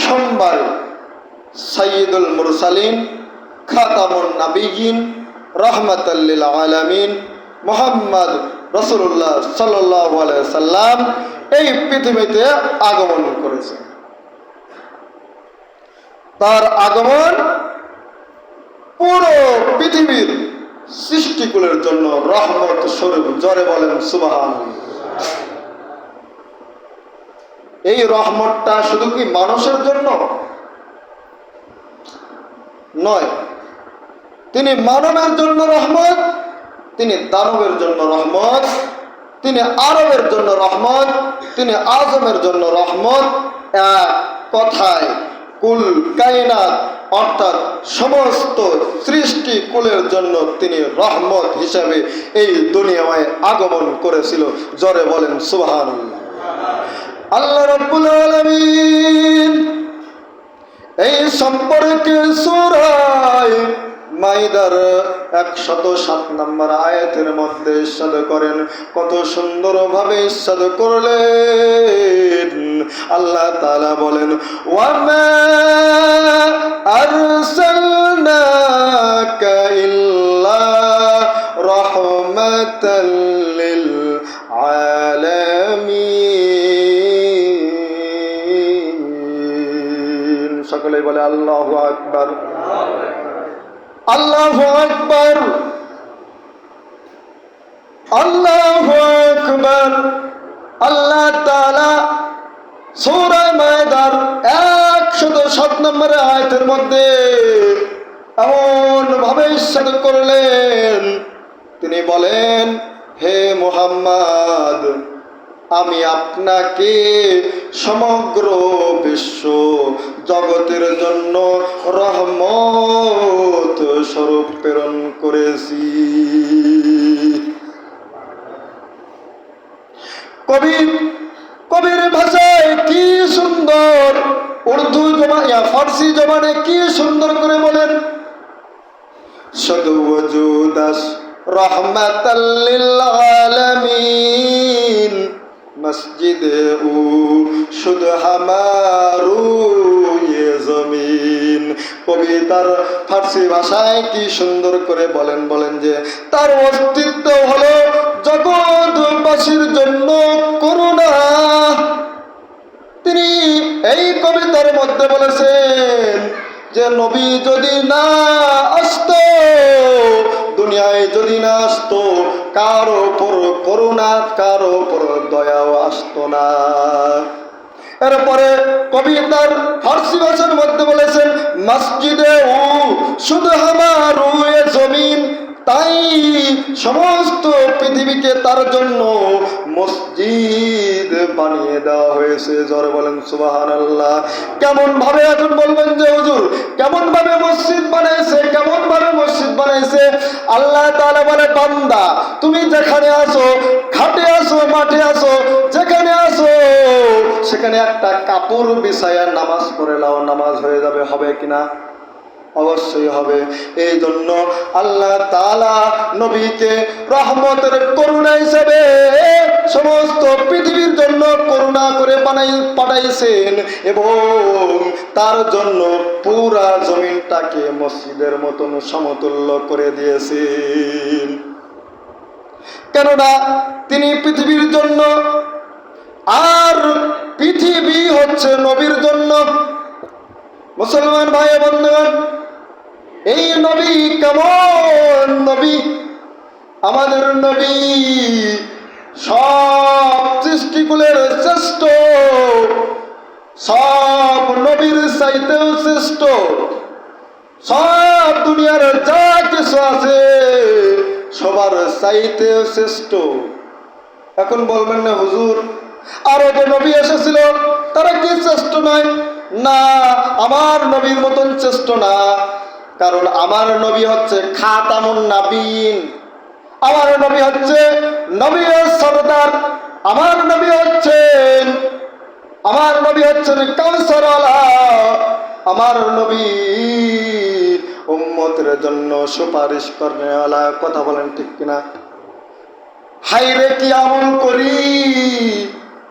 সোমবার সৈয়দুল মুরসালিন, খাতামুন নাবিগিন রহমতাল্লিল আলামিন, মোহাম্মদ রসুল্লাহ সাল্লাহ সাল্লাম এই পৃথিবীতে আগমন করেছে তার আগমন পুরো পৃথিবীর সৃষ্টিকুলের জন্য রহমত স্বরূপ, জরে বলেন সুবাহান এই রহমতটা শুধু কি মানুষের জন্য? নয়, তিনি মানবের জন্য রহমত, তিনি দানবের জন্য রহমত, তিনি আরবের জন্য রহমত, তিনি আজমের জন্য রহমত। এক কথায়, কুল, কায়নাত, অর্থাৎ সমস্ত সৃষ্টি কুলের জন্য তিনি রহমত হিসাবে এই দুনিয়ায় আগমন করেছিল। জরে বলেন সুবহান আল্লাহ রব্বুল আলামিন এই সম্পর্কে সুরায় মাইদার একশত সাত নম্বর আয়াতের মধ্যে ইস্বাদ করেন, কত সুন্দরভাবে ইস্বাদ করলেন। আল্লাহ তাআলা বলেন, ওয়ামা আরসালনাকা ইল্লা রাহমাতাল লিল আল্লাহু আকবার। আল্লাহু আকবার। আল্লাহু আকবার। আল্লাহ তাআলা সূরা মায়দার 107 নম্বর আয়াতের মধ্যে এমন ভাবে ইরশাদ করলেন। তিনি বলেন, হে মুহাম্মদ, আমি আপনাকে সমগ্র বিশ্ব জগতের জন্য রহমত স্বরূপ প্রেরণ করেছি। কবি, কবির ভাষায় কি সুন্দর, উর্দু জমা ইয়া ফার্সি জমানে কি সুন্দর করে বলেন? শুধু ওজুদাস রহমাতাল্লিল মসজিদে উ, শুধু হামারু জমিন কবিতার ফার্সি ভাষায় কি সুন্দর করে বলেন বলেন যে, তার অস্তিত্ব হলো জগৎবাসীর জন্য করুণা। তিনি এই কবিতার মধ্যে বলেছেন যে, নবী যদি না আসতো, দুনিয়ায় যদি না আসতো, কারও উপর করুণা, কারও উপর দয়াও আসতো না। এরপরে কবি তার ফার্সি ভাষার মধ্যে বলেছেন মসজিদে ও শুধু আমার জমিন তাই সমস্ত পৃথিবীকে তার জন্য মসজিদ বানিয়ে দেওয়া হয়েছে। জরে বলেন সুবাহান আল্লাহ কেমন ভাবে এখন বলবেন যে, হুজুর কেমন ভাবে মসজিদ বানাইছে কেমন ভাবে মসজিদ বানাইছে? আল্লাহ তাআলা বলে, বান্দা, তুমি যেখানে আসো ঘাটে আসো মাঠে আসো যেখানে আসো সেখানে একটা কাপড় বিছায়া নামাজ পড়ে নাও, নামাজ হয়ে যাবে, হবে কিনা? অবশ্যই হবে। এই জন্য আল্লাহ তালা নবীকে রহমতের করুণা হিসেবে সমস্ত পৃথিবীর জন্য করুণা করে বানাই পাঠাইছেন এবং তার জন্য পুরা জমিনটাকে মসজিদের মতন সমতুল্য করে দিয়েছেন। কেননা তিনি পৃথিবীর জন্য আর পৃথিবী হচ্ছে নবীর জন্য। মুসলমান ভাই বন্ধুগণ এই নবী কেমন নবী? আমাদের নবী সব সৃষ্টিকুলের শ্রেষ্ঠ, সব নবীর চাইতেও শ্রেষ্ঠ, সব দুনিয়ার যা কিছু আছে সবার চাইতেও শ্রেষ্ঠ। এখন বলবেন না, হুজুর, আরও যে নবী এসেছিল, তারা কি শ্রেষ্ঠ নয়? না, আমার নবীর মতন শ্রেষ্ঠ না। কারণ আমার নবী হচ্ছে খাতামুন নাবিন আমার নবী হচ্ছে নবী সরদার। আমার নবী হচ্ছেন আমার নবী হচ্ছেন কাউসার আমার নবী উম্মতের জন্য সুপারিশ করেওয়ালা কথা বলেন ঠিক কিনা? হাইরে কি আমল করি?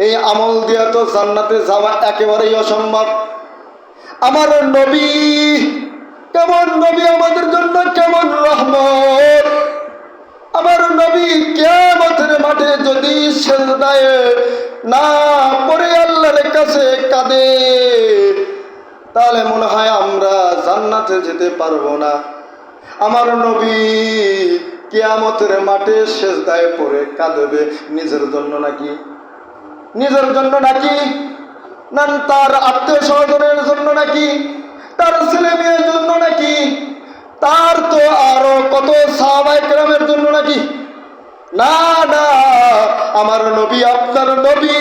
এই আমল দিয়ে তো জান্নাতে যাওয়া একেবারেই অসম্ভব। আমার নবী কেমন নবী আমাদের জন্য কেমন রহমত? আমার নবী কেমতের মাঠে যদি না পরে আল্লাহর কাছে কাঁদে, তাহলে মনে হয় আমরা জান্নাতে যেতে পারব না। আমার নবী কেয়ামতের মাঠে সেজদায় পরে কাঁদবে। নিজের জন্য নাকি? নিজের জন্য নাকি? না তার আত্মীয় স্বজনের জন্য নাকি? তার ছেলে মেয়ের জন্য নাকি? তার তো আরও কত সাহাবাহিক জন্য নাকি? না না, আমার নবী, আপনার নবী।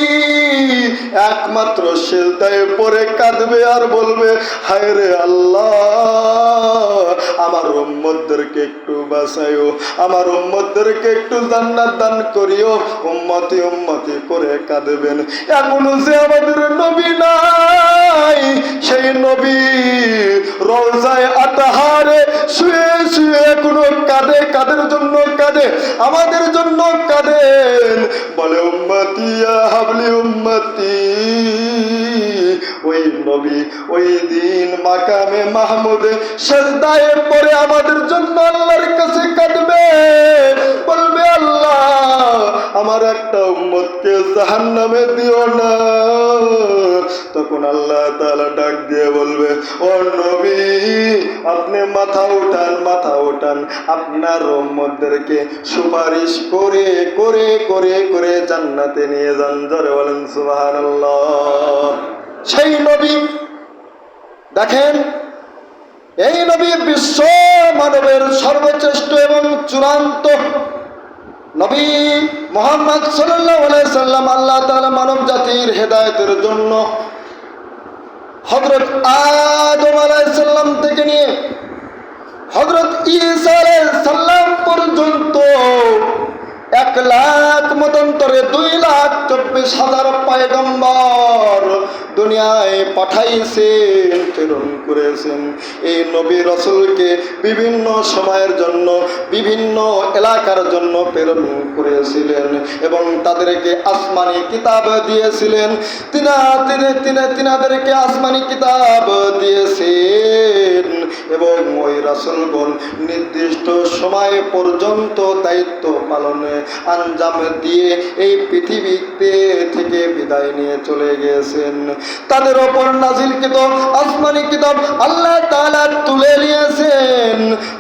একমাত্র সেজদায় পরে কাঁদবে আর বলবে হায় রে আল্লাহ, আমার উম্মতদেরকে একটু বাঁচাইও, আমার উম্মতদেরকে একটু জান্নাত দান করিও, উম্মতি উম্মতি করে কাঁদবেন। এখনও যে আমাদের নবী নাই, সেই নবী রোজায় আতাহারে শুয়ে শুয়ে এখনও কাঁদে, কাদের জন্য কাঁদে, আমাদের জন্য কাঁদেন বলে উম্মতিয়া হাবলি উম্মতি। ওই নবী ওই দিন মাকামে মাহমুদে সেজদায় পরে আমাদের জন্য আল্লাহর কাছে কাঁদবে। বলবে, আল্লাহ, আমার একটা উম্মতকে জাহান্নামে দিও না। তখন আল্লাহ তাআলা ডাক দিয়ে বলবে, ও নবী, আপনি মাথা উঠান মাথা উঠান। আপনার উম্মতদেরকে সুপারিশ করে করে করে করে জান্নাতে নিয়ে যান। জরে বলেন, সুবহানাল্লাহ। সেই নবী, দেখেন, এই নবী বিশ্ব মানবের সর্বশ্রেষ্ঠ এবং চূড়ান্ত নবী মোহাম্মদ সাল্লাম আল্লাহ তাআলা মানব জাতির হেদায়েতের জন্য হযরত আদম আলাইসাল্লাম থেকে নিয়ে হজরত ইসা আলাইহিস সালাম পর্যন্ত এক লাখ মতান্তরে দুই লাখ চব্বিশ হাজার পায়গম্বর দুনিয়ায় পাঠাইছেন, প্রেরণ করেছেন। এই নবী রসুলকে বিভিন্ন সময়ের জন্য, বিভিন্ন এলাকার জন্য প্রেরণ করেছিলেন এবং তাদেরকে আসমানি কিতাব দিয়েছিলেন। তিনা তিনি তিনি তিনাদেরকে আসমানি কিতাব দিয়েছেন রাসুলগণ নির্দিষ্ট সময় পর্যন্ত দায়িত্ব পালনে আঞ্জাম দিয়ে এই পৃথিবীতে থেকে বিদায় নিয়ে চলে গিয়েছেন। তাদের ওপর নাজিলকৃত আসমানি কিতাব আল্লাহ তাআলা তুলে নিয়েছেন।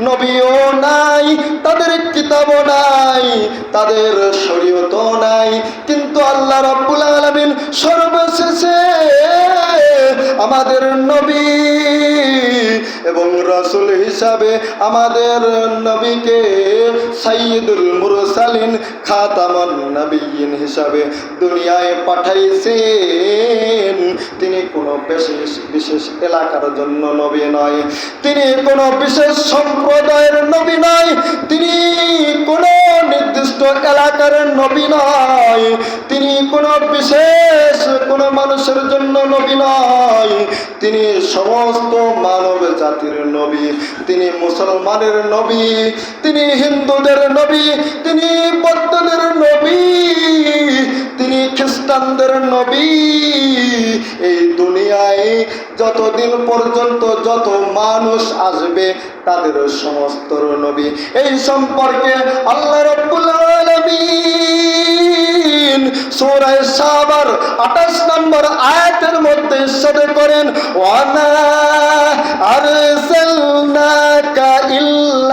নবীও নাই, তাদের কিতাবও নাই, তাদের শরীয়তও নাই, কিন্তু আল্লাহ রাব্বুল আলামিন সর্বশেষে আমাদের নবী এবং রসুল হিসাবে আমাদের নবীকে সাইয়্যিদুল মুরসালিন খাতামুন নবিয়্যিন হিসাবে দুনিয়ায় পাঠাইছেন। তিনি কোনো বিশেষ বিশেষ এলাকার জন্য নবী নয়। তিনি কোনো বিশেষ সম্প্রদায়ের নবী নয়। তিনি কোনো নির্দিষ্ট এলাকার নবী নয়। তিনি কোনো বিশেষ কোনো মানুষের জন্য নবী নয়। তিনি সমস্ত মানব জাতির নবী তিনি মুসলমানের নবী তিনি হিন্দুদের নবী তিনি বৌদ্ধদের নবী। খ্রিস্টানদের নবী। এই দুনিয়ায় যতদিন পর্যন্ত যত মানুষ আসবে, তাদের সমস্ত নবী। এই সম্পর্কে আল্লাহ রাব্বুল আলামিন সূরা সাবার 28 নম্বর আয়াতের মধ্যে ইরশাদ করেন ওয়ানা আরসালনাকা ইল্লা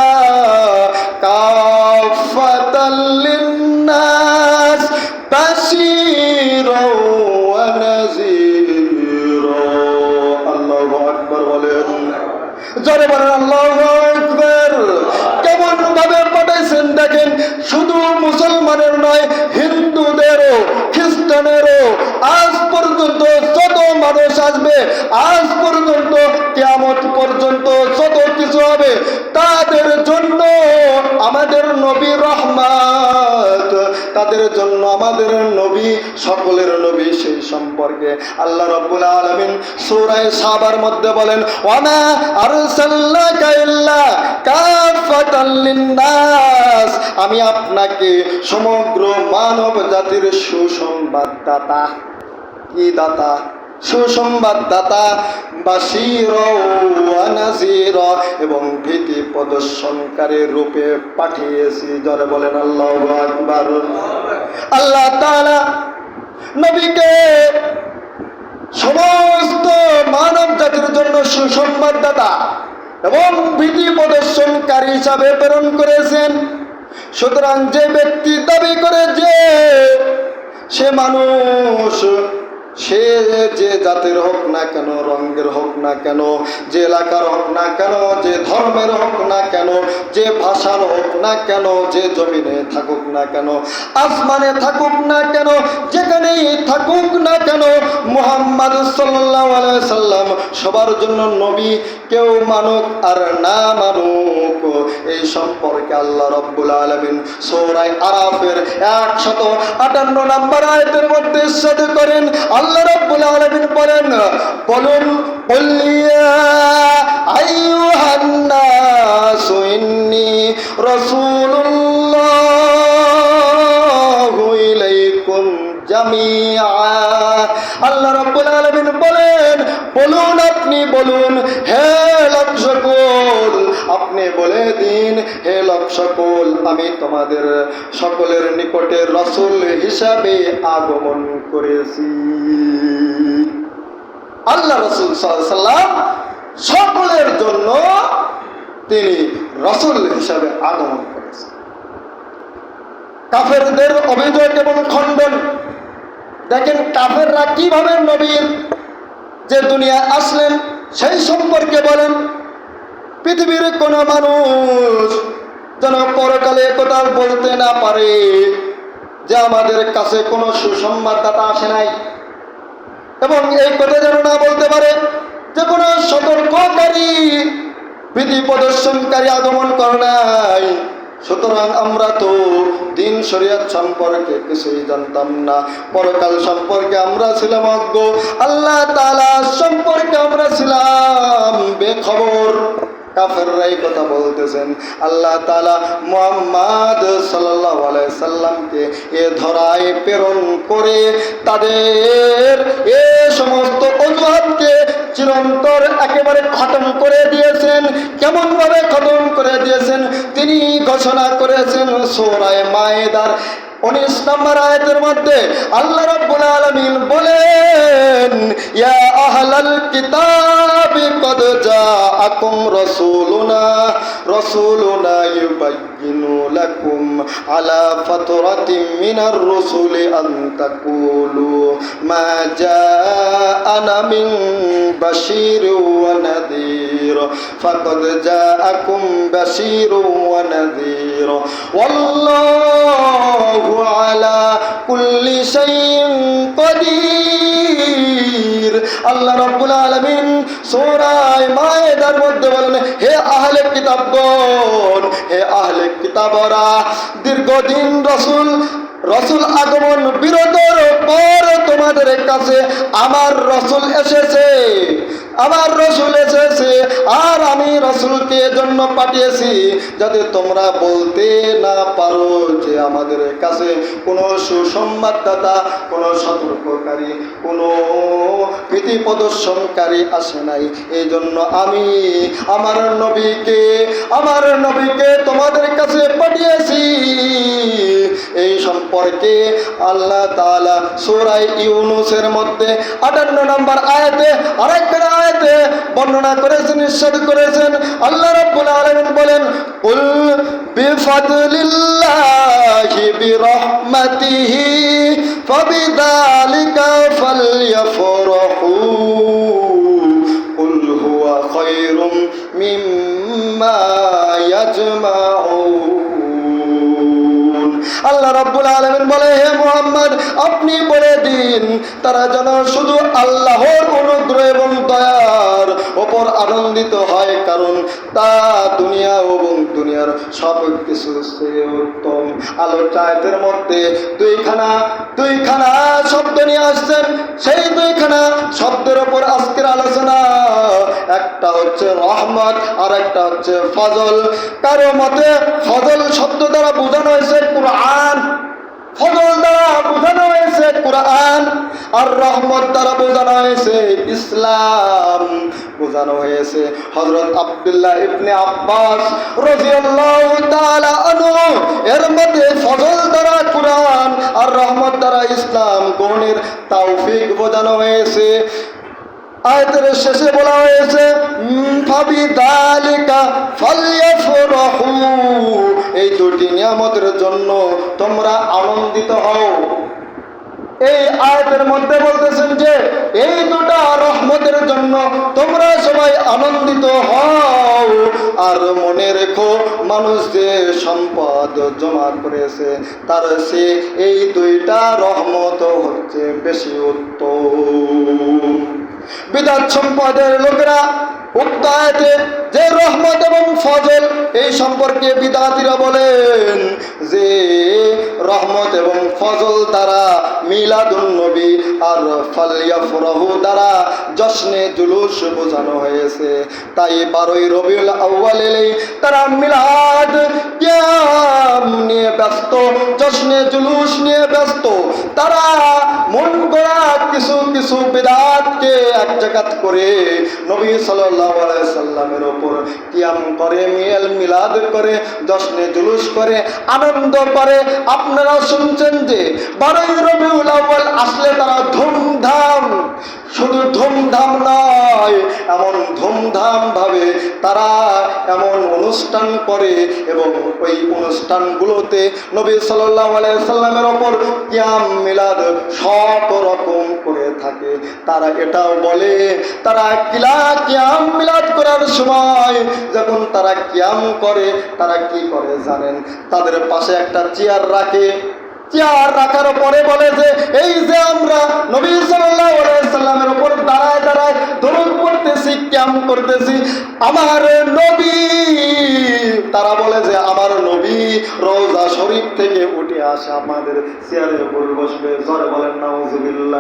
নয় হিন্দুদেরও খ্রিস্টানেরও আজ পর্যন্ত যত মানুষ আসবে, আজ পর্যন্ত, কেয়ামত পর্যন্ত যত কিছু হবে, তাদের জন্য আমাদের নবী রহমাত, তাদের জন্য আমাদের নবী, সকলের নবী সেই সম্পর্কে আল্লাহ রব্বুল আলামিন সূরা সাবার মধ্যে বলেন, ওয়ামা আরসালনাকা ইল্লা কাফাতাল আমি আপনাকে সমগ্র মানব জাতির সুসংবাদদাতা কি দাতা সুসংবাদদাতা বাসির নাজির এবং ভীতি প্রদর্শনকারী রূপে পাঠিয়েছি। জরে বলেন, আল্লাহ আকবার। আল্লাহ তাআলা নবীকে সমস্ত মানব জাতির জন্য সুসংবাদদাতা এবং ভীতি প্রদর্শনকারী হিসাবে প্রেরণ করেছেন। সুতরাং যে ব্যক্তি দাবি করে যে সে মানুষ সে যে জাতের হোক না কেন, রঙের হোক না কেন, যে এলাকার হোক না কেন, যে ধর্মের হোক না কেন, যে ভাষার হোক না কেন, যে জমিনে থাকুক না কেন, আসমানে থাকুক না কেন, যেখানেই থাকুক না কেন, মুহাম্মদ সাল্লাম সবার জন্য নবী, কেউ মানুক আর না মানুক, এই সম্পর্কে আল্লাহ রব্বুল আলমিন সৌরাই আরাফের একশত আটান্ন নম্বর আয়তের মধ্যে করেন আল্লাহ রব্বুল আলমিন বলেন, বলুন বলিয়া আইয়ুহান নাসু ইন্নী রাসূলুল্লাহু ইলাইকুম জামিআ। আল্লাহ রাব্বুল আলামিন বলেন, বলুন আপনি, বলুন, হে সকল আপনি বলে দিন, হে লোক সকল, আমি তোমাদের সকলের নিকটে রসুল হিসাবে আগমন করেছি। আল্লাহ রসুল সাল্লাম সকলের জন্য তিনি রসুল হিসাবে আগমন করেছেন। কাফেরদের অভিযোগ এবং খণ্ডন। দেখেন কাফেররা কীভাবে নবীর যে দুনিয়া আসলেন, সেই সম্পর্কে বলেন। পৃথিবীর কোন মানুষ যেন পরকালে কথা বলতে না পারে যে আমাদের কাছে কোনো সুসংবাদদাতা আসে নাই। এবং এই কথা যেন না বলতে পারে যে কোনো সতর্ককারী, বিধি প্রদর্শনকারী আগমন করে নাই। সুতরাং আমরা তো দিন শরিয়ত সম্পর্কে কিছুই জানতাম না। পরকাল সম্পর্কে আমরা ছিলাম অজ্ঞ। আল্লাহ তালা সম্পর্কে আমরা ছিলাম বেখবর। কাফেররাই কথা বলতেছেন। আল্লাহ তালা মোহাম্মদ সাল্লাহ সাল্লামকে এ ধরায় প্রেরণ করে তাদের এ সমস্ত অজুহাতকে চিরন্তর একেবারে খতম করে দিয়েছেন। কেমন ভাবে খতম করে দিয়েছেন? তিনি ঘোষণা করেছেন, সোরায় মায়েদার উনিশ নম্বর আয়াতের মধ্যে আল্লাহ রাব্বুল আলামিন বলেন, ইয়া আহলাল কিতাবি কদ জাআকুম রাসূলুনা রাসূলুনা ইউবাইয়িনু লাকুম আলা ফাতরাতিন মিনার রুসুলি আন তাকুলু মা জাআনা মিন বাশীরিন ওয়া নাযীর ফাকাদ জাআকুম বাশীরুন ওয়া নাযীর ওয়াল্লাহু আলা কুল্লি শাইইন কদির আল্লাহ রব্বুল আলমিন সোরায় মায়েদার মধ্যে বলেন, হে আহলে কিতাবগণ, হে আহলে কিতাবরা, দীর্ঘদিন রসুল রসুল আগমন বিরতর পর তোমাদের কাছে আমার রসুল এসেছে, আমার রসুল এসেছে, আর আমি রসুলকে জন্য পাঠিয়েছি যাতে তোমরা বলতে না পারো যে আমাদের কাছে কোনো সুসংবাদদাতা, কোনো সতর্ককারী, কোনো ভীতি প্রদর্শনকারী আসে নাই। এই জন্য আমি আমার নবীকে আমার নবীকে তোমাদের কাছে পাঠিয়েছি। এই সম্পর্কে আল্লাহ তাআলা সূরা ইউনুসের মধ্যে 58 নম্বর আয়াতে, আরেকটা আয়াতে বর্ণনা করেছেন, ইরশাদ করেছেন। আল্লাহ রাব্বুল আলামিন বলেন কুল বিফাদলিল্লাহি বিরহমাতিহি ফাবিযালিকা ফালইফরাহু কুল হুয়া খায়রুম মিম্মা ইয়াজমাউন আল্লাহ রাব্বুল আলামিন বলে, হে মুহাম্মদ, আপনি বলে দিন, তারা যেন শুধু আল্লাহর অনুগ্রহ এবং দয়ার ওপর আনন্দিত হয়, কারণ তা দুনিয়া এবং দুনিয়ার সব কিছু উত্তম। আলো চায়তের মধ্যে দুইখানা দুইখানা শব্দ নিয়ে আসছেন। সেই দুইখানা শব্দের ওপর আজকের আলোচনা, একটা হচ্ছে রহমত আর একটা হচ্ছে ফজল। কারও মতে ফজল শব্দ দ্বারা বোঝানো হয়েছে কোরআন। ফজল দ্বারা বোঝানো হয়েছে কোরআন। আর রহমত দ্বারা বোঝানো হয়েছে ইসলাম। বোঝানো হয়েছে হজরত আব্দুল্লাহ ইবনে আব্বাস রাদিয়াল্লাহু তাআলা আনহু। এর মধ্যে ফজল দ্বারা কোরআন আর রহমত দ্বারা ইসলাম গ্রহণের তৌফিক বোঝানো হয়েছে। আয়াতের শেষে বলা হয়েছে এই দুটি নিয়ামতের জন্য তোমরা আনন্দিত হও। এই আয়াতের মধ্যে বলতেছেন যে, এই দুটা রহমতের জন্য তোমরা সবাই আনন্দিত হও। আর মনে রেখো, মানুষ যে সম্পদ জমা করেছে, তার সে এই দুইটা রহমত হচ্ছে বেশি উত্তম। বিদাত সম্পদের লোকেরা উক্ত আয়াতে যে রহমত এবং ফজল, এই সম্পর্কে বিদাতিরা বলেন যে রহমত এবং ফজল দ্বারা মিলাদুন নবী আর ফালিয়াফরাহু দ্বারা জশ্নে জুলুস বোঝানো হয়েছে। তাই বারোই রবিউল এলেই তারা মিলাদ নিয়ে ব্যস্ত, জশ্নে জুলুস নিয়ে ব্যস্ত। তারা মন করা কিছু কিছু বিদাতকে এক জায়গাত করে নবী আলাইহি সাল্লামের ওপর কিয়াম করে, মিয়াল মিলাদ করে দশনে জুলুস করে, আনন্দ করে। আপনারা শুনছেন যে বারোই রবিউল আউ্বাল আসলে তারা ধুমধাম শুধু ধুমধাম নয়, এমন ধুমধাম ভাবে তারা এমন অনুষ্ঠান করে এবং ওই অনুষ্ঠানগুলোতে নবী সাল্লাহ সাল্লামের ওপর কিয়াম মিলাদ সব রকম করে থাকে। তারা এটাও বলে, তারা কিলা কিয়াম মিলাদ করার সময় যখন তারা কিয়াম করে, তারা কি করে জানেন? তাদের পাশে একটা চেয়ার রাখে চেয়ার রাখার পরে বলে যে, এই যে আমরা নবী সাল্লামের উপর দাঁড়ায় দাঁড়ায় দরুদ পড়তেছি, ক্যাম করতেছি, আমার নবী তারা বলে যে, আমার নবী রোজা শরীফ থেকে উঠে আসে আমাদের চেয়ারের উপর বসবে। জরে বলেন, নাউজুবিল্লাহ।